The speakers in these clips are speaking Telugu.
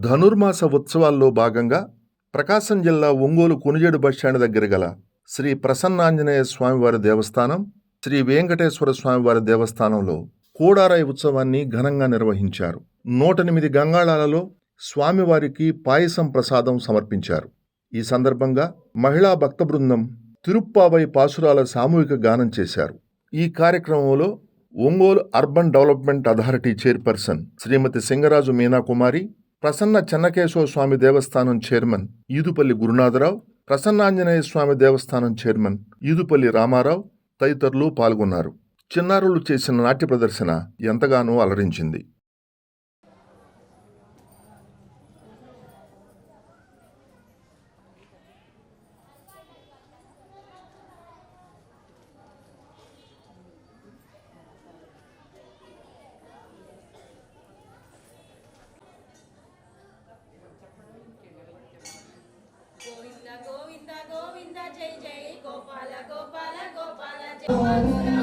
ధనుర్మాస ఉత్సవాల్లో భాగంగా ప్రకాశం జిల్లా ఒంగోలు కొనుజేడు బస్టాండ్ దగ్గర గల శ్రీ ప్రసన్నాంజనేయ స్వామివారి దేవస్థానం శ్రీ వెంకటేశ్వర స్వామివారి దేవస్థానంలో కోడారాయి ఉత్సవాన్ని ఘనంగా నిర్వహించారు. నూట ఎనిమిది గంగాళాలలో స్వామివారికి పాయసం ప్రసాదం సమర్పించారు. ఈ సందర్భంగా మహిళా భక్త బృందం తిరుప్పావై పాసురాల సామూహిక గానం చేశారు. ఈ కార్యక్రమంలో Ongole urban development authority chairperson Shrimati Singaraju Meenakumari Prasanna Chennakesava Swamy Devasthanam chairman Edupalli Gurunatharao Prasannanjaneya Swamy Devasthanam chairman Edupalli Ramarao తదితరులు పాల్గొన్నారు. చిన్నారులు చేసిన నాట్య ప్రదర్శన ఎంతగానో అలరించింది. 我们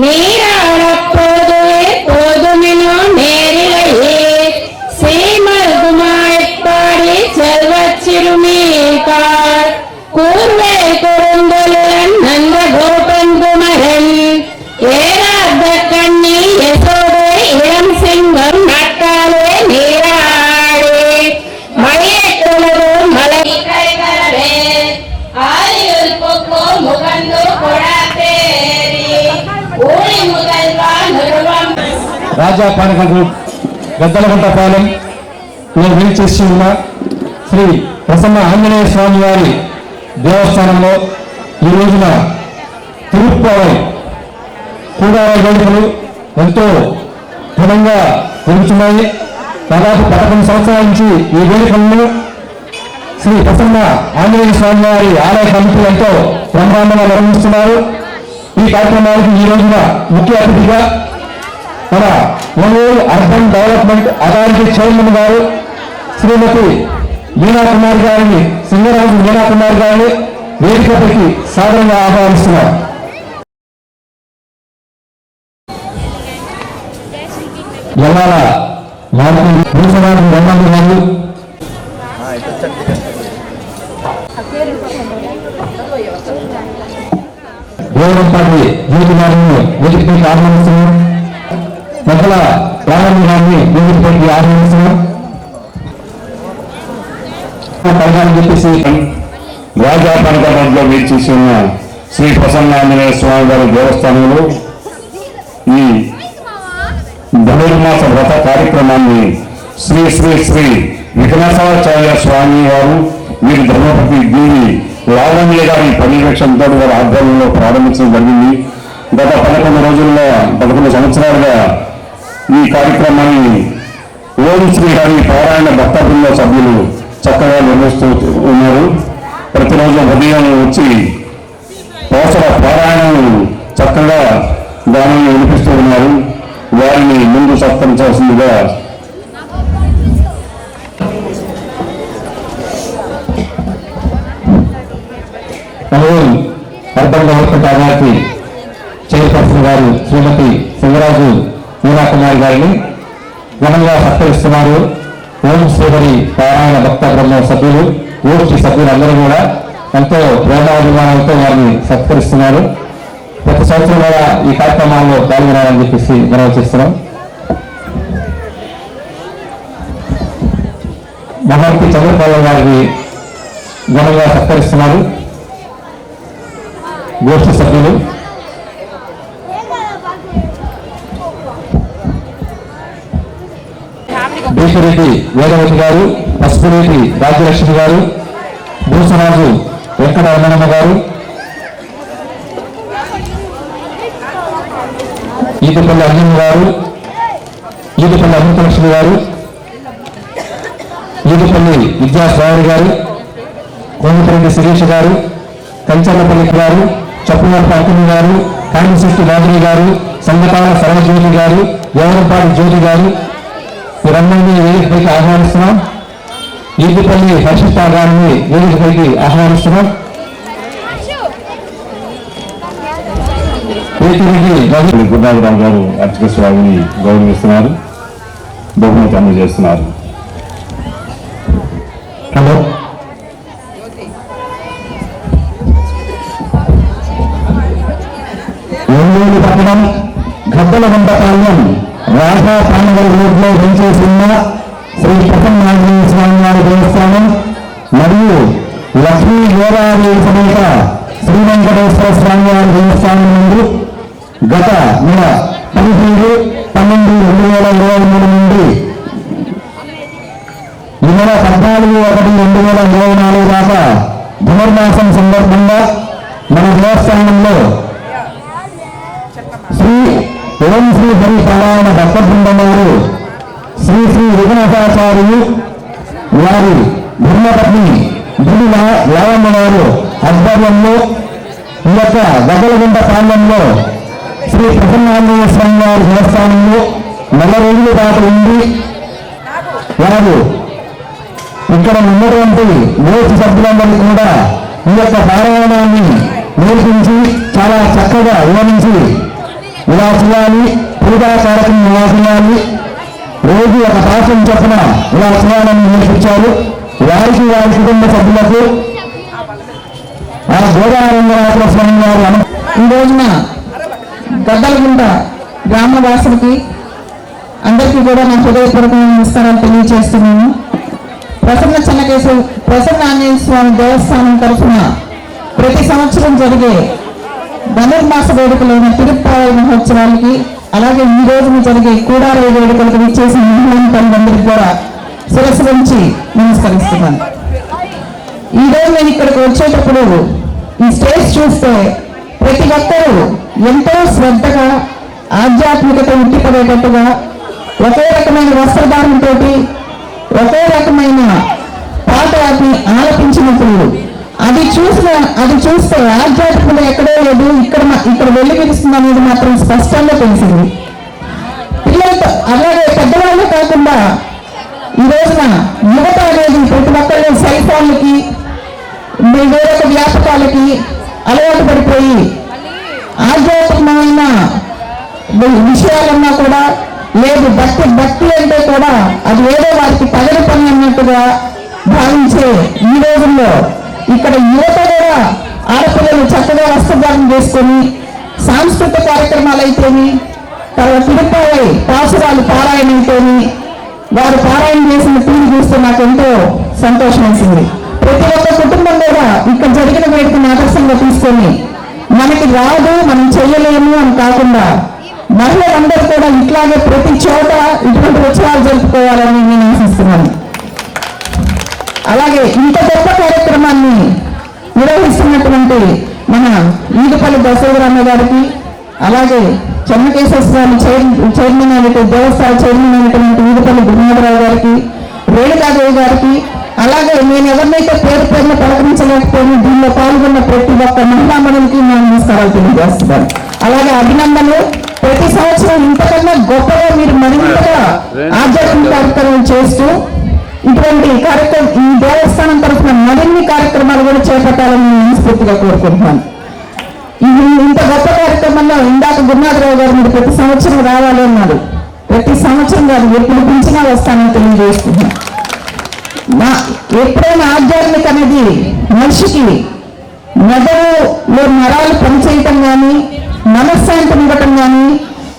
மே రాజా పానక గ్రూప్ గద్దలగుంటపాలెం నేను వీల్చేసి ఉన్న శ్రీ ప్రసన్న ఆంజనేయ స్వామి వారి దేవస్థానంలో ఈ రోజున తిరుప్పవై కూడా వేడుకలు ఎంతో ఘనంగా జరుగుతున్నాయి. దాదాపు పదకొండు సంవత్సరాల నుంచి ఈ వేడుకలను శ్రీ ప్రసన్న ఆంజనేయ స్వామి వారి ఆలయ కమిటీ ఎంతో బ్రహ్మాండంగా నిర్వహిస్తున్నారు. ఈ కార్యక్రమానికి ఈ రోజున ముఖ్య అతిథిగా మన Ongole urban development authority chairman గారు శ్రీమతి మీనా కుమార్ గారిని సింగరాజు మీనా కుమార్ గారిని వేదికపైకి సాదరంగా ఆహ్వానిస్తున్నారు ఎల్లాల మారుతి భూషణాలు బ్రహ్మాండ గారు గౌరవంపాటి జ్యోతి గారిని వేదికపైకి ఆహ్వానిస్తున్నాం. మహిళ ప్రారంభాన్ని గారిని వేదికపైకి ఆహ్వానిస్తున్నాం పైగాని చెప్పేసి మీరు చూసి ఉన్న శ్రీ ప్రసన్నాంజనేయ స్వామి గారి దేవస్థానంలో ఈ ధనుర్మాస వ్రత కార్యక్రమాన్ని శ్రీ శ్రీ శ్రీ విఘ్నసాచార్య స్వామి వారు వీరి ధర్మపతి దీని లావణ్య గారి పర్యవేక్షణతో వారి ఆధ్వర్యంలో ప్రారంభించడం జరిగింది. గత పదకొండు రోజుల్లో పదకొండు సంవత్సరాలుగా ఈ కార్యక్రమాన్ని ఓం శ్రీహరి పారాయణ భక్త బృంద సభ్యులు చక్కగా నిర్వహిస్తూ ఉన్నారు. ప్రతిరోజు ఉదయం వచ్చి పోసల పారాయణం చక్కగా దానిని వినిపిస్తూ ఉన్నారు. వారిని ముందు సత్కరించాల్సిందిగా Ongole urban development authority chairperson గారు శ్రీమతి సింగరాజు మీనా కుమార్ గారిని ఘనంగా సత్కరిస్తున్నారు. ఓం శ్రీహరి పారాయణ భక్త బ్రహ్మ సభ్యులు ఓష్టి సభ్యులందరూ కూడా ఎంతో ప్రేమాభిమానాలతో వారిని సత్కరిస్తున్నారు. ప్రతి సంవత్సరం కూడా ఈ కార్యక్రమాల్లో పాల్గొనాలని చెప్పేసి మనం చేస్తున్నాం. మహర్షి చంద్రపాల గారిని ఘనంగా సత్కరిస్తున్నారు. గోష్ఠి సభ్యులు బీసిరెడ్డి వేదవతి గారు పసుపురెడ్డి రాజ్యలక్ష్మి గారు భూసరాజు వెంకట రమణమ్మ గారు. ఈదుపల్లి అర్జున్ గారు ఈదుపల్లి అమృతలక్ష్మి గారు ఈదుపల్లి విద్యాశ్రావణి గారు కోమటిరెడ్డి శిరీష్ గారు కంచర్లపల్లి గారు చప్పునర్ప అంకుని గారు కాంగ్రెస్ మాధురి గారు సంగతాల సరళజ్యోతి గారు దేవరపాటి జ్యోతి గారు వీరందరినీ వేదికపైకి ఆహ్వానిస్తున్నాం. ఈదుపల్లి హర్షిత గారిని వేదికపైకి ఆహ్వానిస్తున్నాం. గురునాథరావు గారు అర్చక స్వామిని గౌరవిస్తున్నారు. బహుమతి అందజేస్తున్నారు హలో. ఒంగోలు పట్టణం గద్దల వంటకాల్యం రాధా పాండవ రోడ్లో పనిచేస్తున్న శ్రీ ప్రసన్నాంజనేయ స్వామి వారి దేవస్థానం మరియు లక్ష్మీ గోదావరి సమేత శ్రీ వెంకటేశ్వర స్వామి వారి దేవస్థానం నుండి గత నెల పదిహేడు పన్నెండు రెండు వేల ఇరవై మూడు నుండి ఈ నెల పద్నాలుగు ఒకటి రెండు వేల ఇరవై నాలుగు దాకా ధనుర్మాసం సందర్భంగా మన దేవస్థానంలో శ్రీ ఓం శ్రీ హరి పారాయణ భక్త శ్రీ శ్రీ విఘ్నసాచార్యులు వారి ధర్మపత్ని ధునిల యావమ్మ వారు ఆధ్వర్యంలో ఈ యొక్క గదలగుంట ప్రాంతంలో శ్రీ ప్రసన్నాంజనేయ స్వామి వారి దేవస్థానంలో నెల రోజుల పాటు ఉండి వారు ఇక్కడ ఉన్నటువంటి మూర్తి సభ్యులందరికీ కూడా ఈ యొక్క పారాయణాన్ని నేర్పించి చాలా చక్కగా వివరించి ఇలా పూజాకారకం పూజా రోజు ఒక శాసనం చొప్పున ఇలా నేర్పించారు వారికి వారి కుటుంబ సభ్యులకు ఆ గోదావరి స్వామి వారు ఈ రోజున గద్దలగుంట గ్రామవాసులకి అందరికీ కూడా నా హృదయపూర్వకమైన నమస్కారాలు తెలియజేస్తున్నాను. ప్రసన్న చెన్నకేశ్వర ప్రసన్న ఆంజనేయ స్వామి దేవస్థానం తరఫున ప్రతి సంవత్సరం జరిగే ధనుర్మాస వేడుకలైన తిరుప్పావళి మహోత్సవానికి అలాగే ఈ రోజున జరిగే కూడారాయి వేడుకలకు విచ్చేసిన మహిళలందరికీ కూడా శిరస్సు నుంచి నమస్కరిస్తున్నాను ఈ రోజు నేను ఇక్కడికి వచ్చేటప్పుడు ఈ స్టేజ్ చూస్తే ప్రతి ఒక్కరూ ఎంతో శ్రద్ధగా ఆధ్యాత్మికత ఉట్టిపడేటట్టుగా ఒకే రకమైన వస్త్రధారణతో ఒకే రకమైన పాటని ఆలపించినప్పుడు అది చూసిన అది చూస్తే ఆధ్యాత్మికత ఎక్కడో లేదు ఇక్కడ ఇక్కడ వెళ్ళి విరుస్తుంది అనేది మాత్రం స్పష్టంగా తెలిసింది. పిల్లలతో అలాగే పెద్దవాళ్ళే కాకుండా ఈ రోజున యువత అనేది ప్రతి ఒక్కళ్ళు సెల్ ఫోన్లకి మీ వేరొక వ్యాపకాలకి అలవాటు పడిపోయి ఆధ్యాత్మికమైన విషయాలన్నా కూడా లేదు భక్తి భక్తి అంటే కూడా అది ఏదో వారికి పగని పని అన్నట్టుగా భావించే ఈ రోజుల్లో ఇక్కడ యువత కూడా ఆడపిల్లలు చక్కగా వస్త్రధారణ చేసుకొని సాంస్కృతిక కార్యక్రమాలు అయితేని తర్వాత తిరుపతి పాసురాలు పారాయణ అయితేని వారు పారాయణ చేసిన తీరు చూస్తే నాకు ఎంతో సంతోషం వేసింది. ప్రతి ఒక్క కుటుంబం కూడా ఇక్కడ జరిగిన వేడుకను ఆదర్శంగా తీసుకొని మనకి రాదు మనం చేయలేము అని కాకుండా మహిళలందరూ కూడా ఇట్లాగే ప్రతి చోట ఇటువంటి ఉత్సవాలు జరుపుకోవాలని నేను ఆశిస్తున్నాను. అలాగే ఇంత గొప్ప కార్యక్రమాన్ని నిర్వహిస్తున్నటువంటి మన ఈదుపల్లి దశరథరామ గారికి అలాగే చెన్నకేశ్వర స్వామి చైర్ చైర్మన్ అయినటువంటి దేవస్థాన చైర్మన్ అయినటువంటి ఈదుపల్లి గురునాథరావు గారికి రేణుకాదేవి గారికి అలాగే నేను ఎవరినైతే పేరు పేరున పలకరించలేకపోయినా దీనిలో పాల్గొన్న ప్రతి ఒక్క మహిళామణులకి నేను నమస్కారాలు తెలియజేస్తున్నాను. అలాగే అభినందనలు. ప్రతి సంవత్సరం ఇంతకన్నా గొప్పగా మీరు మరింతగా ఆధ్యాత్మిక కార్యక్రమాలు చేస్తూ ఇటువంటి కార్యక్రమం ఈ దేవస్థానం తరఫున మరిన్ని కార్యక్రమాలు కూడా చేపట్టాలని నేను మనస్ఫూర్తిగా కోరుకుంటున్నాను. ఇది ఇంత గొప్ప కార్యక్రమంలో ఇందాక గురునాథరావు గారు మీరు ప్రతి సంవత్సరం రావాలి అన్నారు. ప్రతి సంవత్సరం కాదు ఎప్పుడు పిలిచినా వస్తానని తెలియజేస్తున్నాను నా ఎప్పుడైనా ఆధ్యాత్మిక అనేది మనిషికి మెదడులో నరాలు పనిచేయటం కానీ మనశ్శాంతి ఇవ్వటం కానీ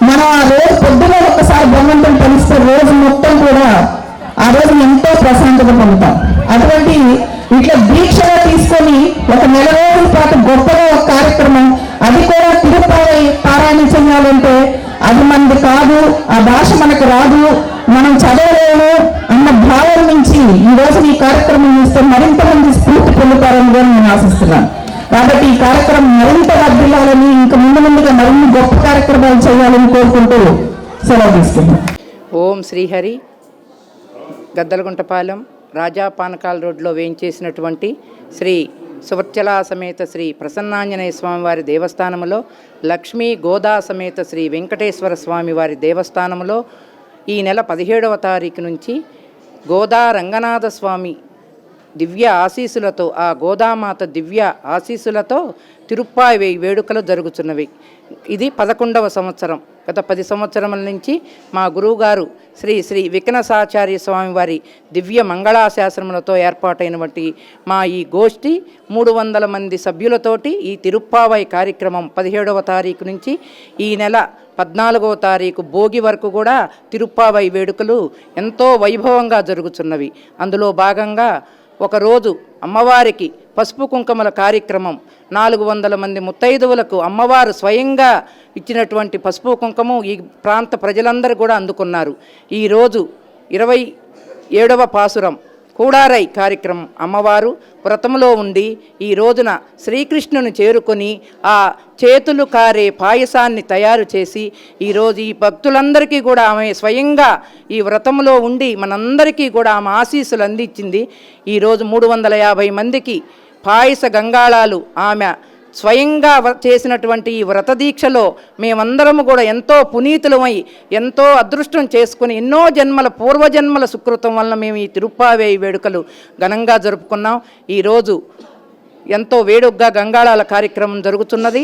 మనం ఆ రోజు పొద్దున ఒకసారి భగవంతుని కలిస్తే రోజు మొత్తం కూడా ఆ రోజు ఎంతో ప్రశాంతత పొందుతాం. అటువంటి ఇట్లా దీక్షగా తీసుకొని ఒక నెల రోజుల పాటు గొప్పగా ఒక కార్యక్రమం అది కూడా తిరుపతి పారాయణ చేయాలంటే అది మనది కాదు ఆ భాష మనకు రాదు మనం చదవలేము అన్న భావం నుంచి ఈ రోజు ఈ కార్యక్రమం చూస్తే మరింత మంది స్ఫూర్తి పొందుతారని కూడా నేను ఆశిస్తున్నాను. కాబట్టి ఈ కార్యక్రమం మరింత వర్ధిల్లాలని ఇంకా ముందు ముందుగా మరిన్ని గొప్ప కార్యక్రమాలు చేయాలని కోరుకుంటూ సెలవు తీసుకుంటాం ఓం శ్రీహరి. గద్దలగుంటపాలెం రాజా పానకాల రోడ్లో వేయించేసినటువంటి శ్రీ సువర్చలా సమేత శ్రీ ప్రసన్నాంజనేయ స్వామివారి దేవస్థానములో లక్ష్మీ గోదా సమేత శ్రీ వెంకటేశ్వర స్వామివారి దేవస్థానములో ఈ నెల పదిహేడవ తారీఖు నుంచి గోదా రంగనాథ స్వామి దివ్య ఆశీసులతో ఆ గోదామాత దివ్య ఆశీసులతో తిరుప్పాయి వేడుకలు జరుగుతున్నవి ఇది పదకొండవ సంవత్సరం. గత పది సంవత్సరముల నుంచి మా గురువుగారు శ్రీ శ్రీ వికనసాచార్య స్వామివారి దివ్య మంగళాశాసనములతో ఏర్పాటైనటువంటి మా ఈ గోష్ఠి మూడు వందల మంది సభ్యులతోటి ఈ తిరుప్పావై కార్యక్రమం పదిహేడవ తారీఖు నుంచి ఈ నెల పద్నాలుగవ తారీఖు భోగి వరకు కూడా తిరుప్పావై వేడుకలు ఎంతో వైభవంగా జరుగుతున్నవి అందులో భాగంగా ఒకరోజు అమ్మవారికి పసుపు కుంకుమల కార్యక్రమం. నాలుగు వందల మంది ముత్తైదువులకు అమ్మవారు స్వయంగా ఇచ్చినటువంటి పసుపు కుంకుమ ఈ ప్రాంత ప్రజలందరూ కూడా అందుకున్నారు. ఈరోజు ఇరవై ఏడవ పాసురం కూడారై కార్యక్రమం అమ్మవారు వ్రతంలో ఉండి ఈ రోజున శ్రీకృష్ణుని చేరుకొని ఆ చేతులు కారే పాయసాన్ని తయారు చేసి ఈరోజు ఈ భక్తులందరికీ కూడా ఆమె స్వయంగా ఈ వ్రతంలో ఉండి మనందరికీ కూడా ఆమె ఆశీస్సులు అందించింది. ఈరోజు మూడు వందల యాభై మందికి పాయస గంగాళాలు ఆమె స్వయంగా చేసినటువంటి ఈ వ్రత దీక్షలో మేమందరము కూడా ఎంతో పునీతులమై ఎంతో అదృష్టం చేసుకుని ఎన్నో జన్మల పూర్వజన్మల సుకృతం వలన మేము ఈ తిరుప్పావేయి వేడుకలు ఘనంగా జరుపుకున్నాం. ఈరోజు ఎంతో వేడుగ్గా గంగాళాల కార్యక్రమం జరుగుతున్నది.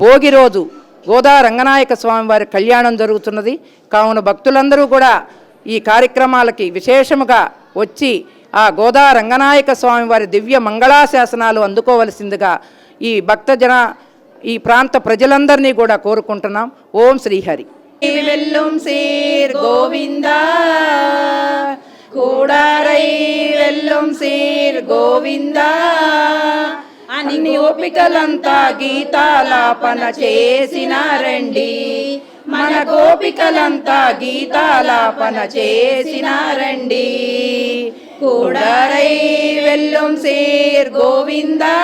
భోగి రోజు గోదా రంగనాయక స్వామి వారి కళ్యాణం జరుగుతున్నది. కావున భక్తులందరూ కూడా ఈ కార్యక్రమాలకి విశేషముగా వచ్చి ఆ గోదా రంగనాయక స్వామి వారి దివ్య మంగళాశాసనాలు అందుకోవలసిందిగా ఈ భక్తజన ఈ ప్రాంత ప్రజలందరినీ కూడా కోరుకుంటున్నాం. ఓం శ్రీహరి. వెల్లుం సీర్ గోవిందా. కూడారై వెల్లుం సీర్ గోవిందా. అన్ని ఓపికలంతా గీతాలాపన చేసినారండి మన గోపికలంతా గీతాలాపన చేసినారండి కూడారై వెల్లుం సీర్ గోవిందా.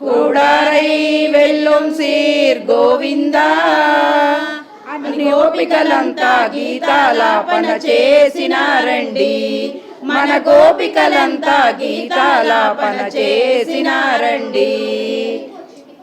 కూడారై వెల్లుం సీర్ గోవిందా. అన్ని గోపికలంతా గీతాలాపన చేసినారండి మన గోపికలంతా గీతాలాపన చేసినారండి.